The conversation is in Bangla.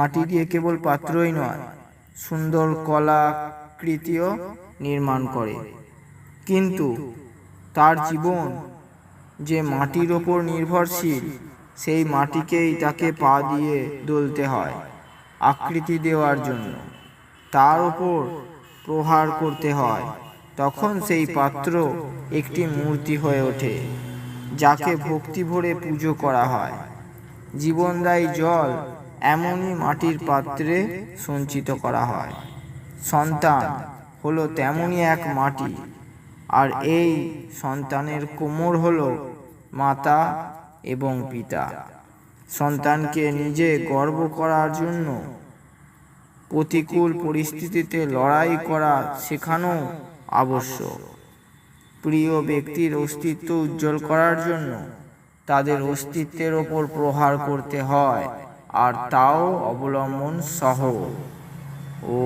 মাটি দিয়ে কেবল পাত্রই নয়, সুন্দর কলাকৃতিও নির্মাণ করে। কিন্তু তার জীবন যে মাটির ওপর নির্ভরশীল, সেই মাটিকেই তাকে পা দিয়ে দলতে হয়, আকৃতি দেওয়ার জন্য। তার ওপর প্রহার করতে হয়, তখন সেই পাত্র একটি মূর্তি হয়ে ওঠে, যাকে ভক্তি ভরে পুজো করা হয়। জীবনদায়ী জল এমনই মাটির পাত্রে সঞ্চিত করা হয়। সন্তান হলো তেমনই এক মাটি, আর এই সন্তানের কোমর হলো মাতা এবং পিতা। সন্তানকে নিজে গর্ব করার জন্য প্রতিকূল পরিস্থিতিতে লড়াই করা শেখানো আবশ্যক। প্রিয় ব্যক্তির অস্তিত্ব উজ্জ্বল করার জন্য তাদের অস্তিত্বের ওপর প্রহার করতে হয়। আর তাও অবলম্বন সহ। ও